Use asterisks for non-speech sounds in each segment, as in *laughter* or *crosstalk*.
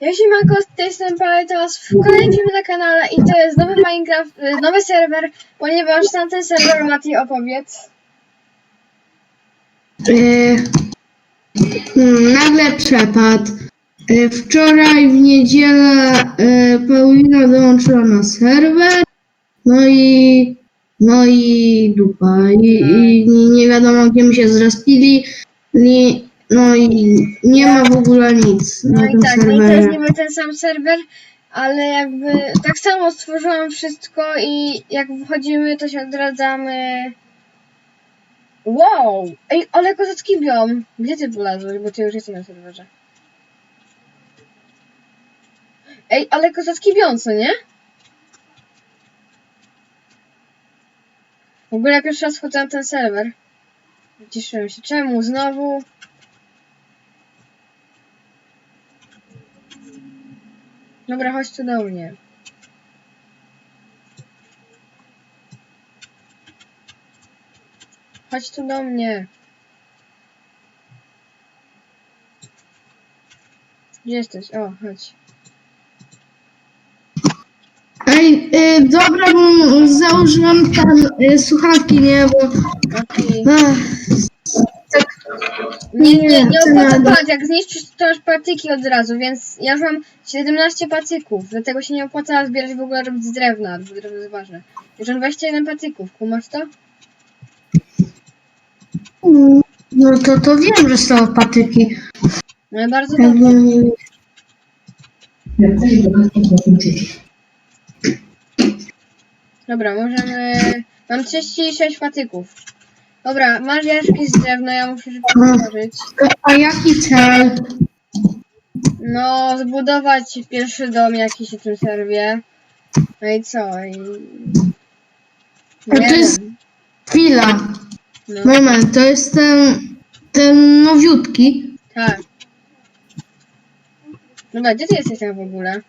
Ja się Manko, z tej strony teraz w kolejnym filmie na kanale i to jest nowy Minecraft, y, nowy serwer, ponieważ tamten serwer Mati opowiedz. Yy, nagle przepadł. Yy, wczoraj w niedzielę yy, Paulina dołączyła na serwer. No i no i dupa. I, i nie- wiadomo gdzie my się zrespili. No i nie ma w ogóle nic No na i tym tak, no i to jest serwerze. niby ten sam serwer, ale jakby tak samo stworzyłam wszystko i jak wchodzimy to się odradzamy. Wow! Ej, ale kozacki biom! Gdzie ty polazłeś, bo ty już jesteś na serwerze. Ej, ale kozacki biom, co nie? W ogóle pierwszy raz wchodzę na ten serwer. Cieszyłem się. Czemu znowu? Dobra, chodź tu do mnie. Chodź tu do mnie. Gdzie jesteś? O, chodź. Ej, yy, dobra, bo założyłam tam yy, słuchawki, nie, bo Okej. Nie, nie, nie Nie, opłaca to patrz, jak zniszczysz to masz patyki od razu, więc ja już mam 17 patyków, dlatego się nie opłaca zbierać w ogóle robić z drewna, bo drewno jest ważne. Już mam 21 patyków, kumasz to? mm, no to, to wiem, że są patyki. No i bardzo Ja dobrze. wiem, Jak też do nas uczyć. Dobra, możemy... Mam 36 patyków. Dobra, masz jarzki z drewna, ja muszę szybko No. stworzyć. A jaki cel? No, zbudować pierwszy dom jakiś w tym serwie. No i co? I... To jest- wiem. Chwila, No, moment, to jest ten, ten nowiutki. tak. Dobra, gdzie ty jesteś tak w ogóle?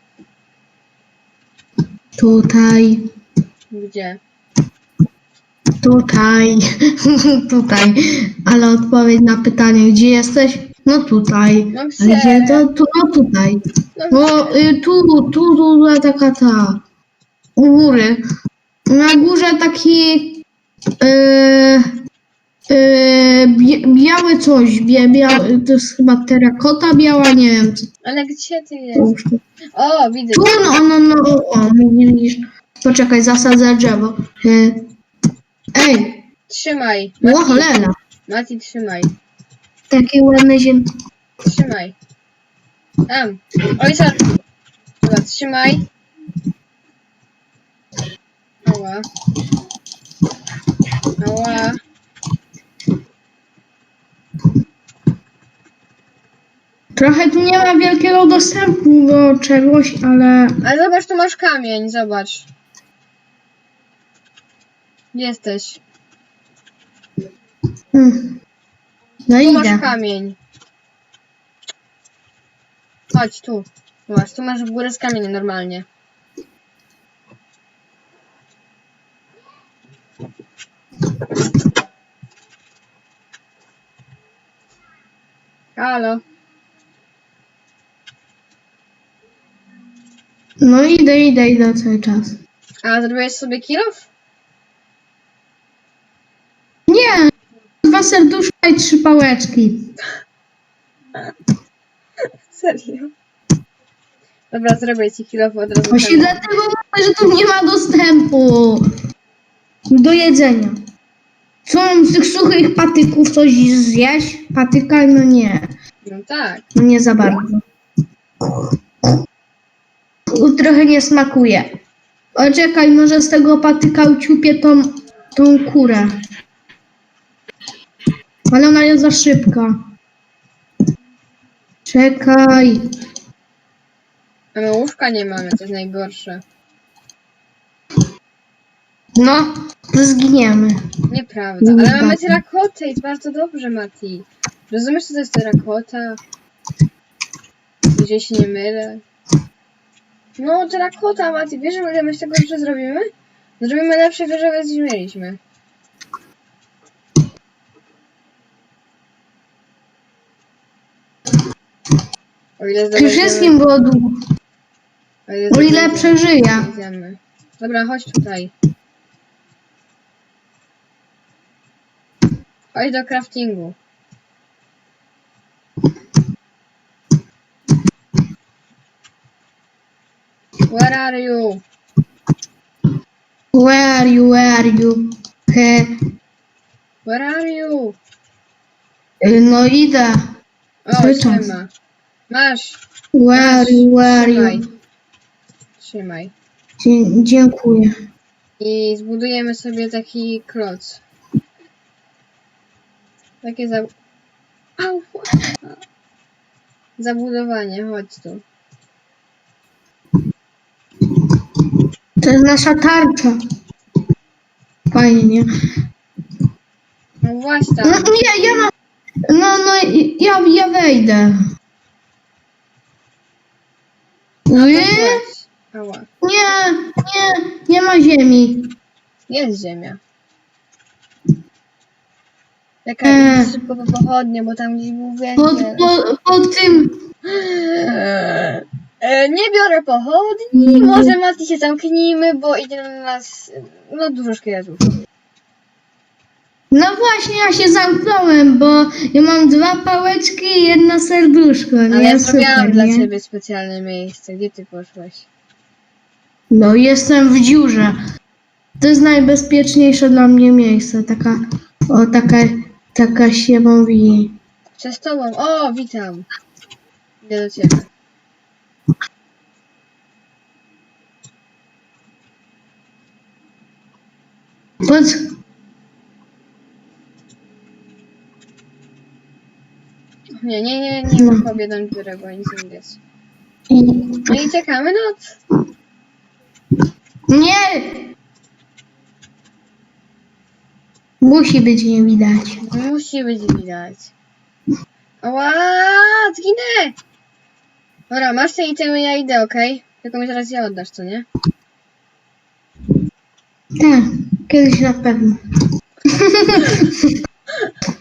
Tutaj, Gdzie? Tutaj, *laughs* tutaj. Ale odpowiedź na pytanie, gdzie jesteś? No tutaj. No A gdzie? to? Tu, no tutaj. No, No y, tu, tu, tu, tu, taka ta. U góry. Na górze taki y, y, bie, biały coś, bie, biały, to jest chyba terakota biała, nie wiem co ale gdzie ty tu. O, widzę. Tu, no, no, no, o, widzisz. Poczekaj, zasadzę drzewo. Y, ej, Trzymaj. o Mati, cholera, Mati, trzymaj. takie ładne ziem... Trzymaj. Tam. Oj, sorry. Dobra, trzymaj. Ała. Ała. Trochę tu nie ma wielkiego dostępu do czegoś, ale... Ale zobacz, tu masz kamień, zobacz. Jesteś? Mm. No Tu idę. masz kamień. Chodź, tu. Tu masz, tu masz w górę z kamieniem normalnie. Halo. No idę, idę, idę cały czas. A zrobiłeś sobie kilof? Nie! Dwa serduszka i trzy pałeczki. Serio? Dobra, zrobię ci kilof od razu. Właśnie dlatego mówię, że tu nie ma dostępu do jedzenia. Co mam z tych suchych patyków coś zjeść? Patyka? No nie. No tak. No nie za bardzo. Trochę nie smakuje. O, czekaj, może z tego patyka uciupię tą, tą kurę. Ale ona jest za szybka. Czekaj. A my łóżka nie mamy, to jest najgorsze. No, to zginiemy. Nieprawda, ale mamy terakotę i bardzo dobrze, Mati. Rozumiesz, co to jest terakota? Jeżeli się nie mylę. No, terakota, Mati, wiesz, że my z tego jeszcze zrobimy? Zrobimy lepsze niż mieliśmy. O ile zdobędziemy- wszystkim było długo. o ile, O ile zdobędziemy- przeżyję. Idziemy. Dobra, chodź tutaj. Chodź do craftingu. Where are you? Where are you, where are you? He. Where are you? No idę. O, Cały czas. siema. Masz. Where you, where you? Trzymaj. Dzie- dziękuję. I zbudujemy sobie taki kloc. Takie za... Au! *laughs* Zabudowanie, chodź tu. To jest nasza tarcza. Fajnie, nie? No właśnie No tam. nie, ja mam... No, no, ja, ja wejdę. Nie, Chodź. Ała. nie, nie, nie ma ziemi. Jest ziemia. Czekaj, Eee. szybko po pochodnie, bo tam gdzieś był Pod, węgiel. pod, pod tym... E, nie biorę pochodni, może Mati się zamknijmy, bo idzie na nas no dużo szkieletów. No właśnie, ja się zamknąłem, bo ja mam dwa pałeczki i jedno serduszko, nie? Ale ja zrobiłam Super, dla nie? ciebie specjalne miejsce. Gdzie ty poszłeś? No, jestem w dziurze. To jest najbezpieczniejsze dla mnie miejsce. Taka, o, taka, taka się mówi. Przez tobą. O, witam. Idę do ciebie. Pod, Nie, nie, nie, nie No. ma kobietą dziurę, bo nic nie widać. No i czekamy noc. nie! Musi być nie widać. Musi być widać. Ała, zginę! Dobra, masz te itemy, ja idę, okej? Tylko mi zaraz je oddasz, co nie? Tak, kiedyś na pewno. *laughs*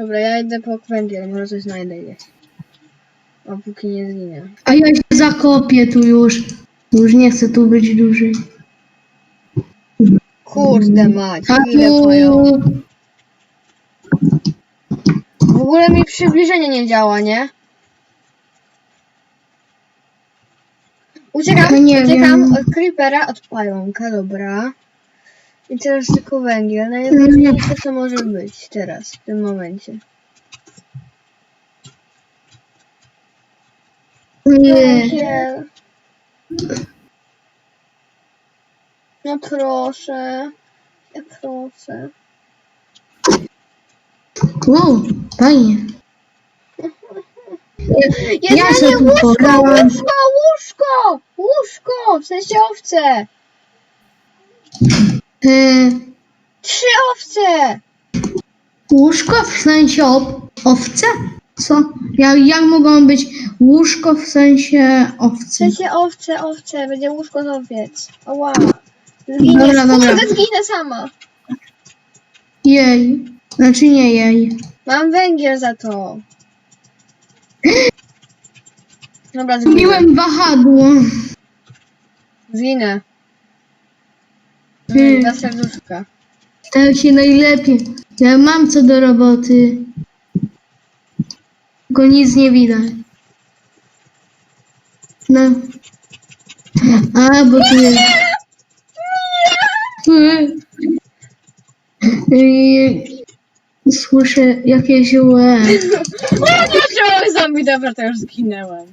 Dobra, ja idę po węgiel, może coś znajdę gdzieś. O, póki nie zginę. A ja się zakopię tu już. Już nie chcę tu być dłużej. Kurde mać, A ile. W ogóle mi przybliżenie nie działa, nie? Uciekam, No nie uciekam wiem. od creepera, od pająka, dobra. I teraz tylko węgiel, najważniejsze co może być teraz, w tym momencie. Nie. No proszę, ja proszę. Wow, fajnie. Ja tu łóżko, łóżko, łóżko, łóżko, w sensie owce. Y, Trzy owce. łóżko w sensie ob, owce? Co? Jak, jak mogą być łóżko w sensie W owcy? sensie owce, owce, będzie łóżko z owiec. Oła. Zginę, Dobra, dobra. kurde, zginę sama. Jej. Znaczy nie jej. Mam węgiel za to. Dobra, zginę. Wahadło. Zginę. Hmm. Dla serduszka. Tak się najlepiej. Ja mam co do roboty. Tylko nic nie widać. No. A, bo tu jest... I- Słyszę jakieś łe. *laughs* O, nie, zombie, dobra, to już zginęłam.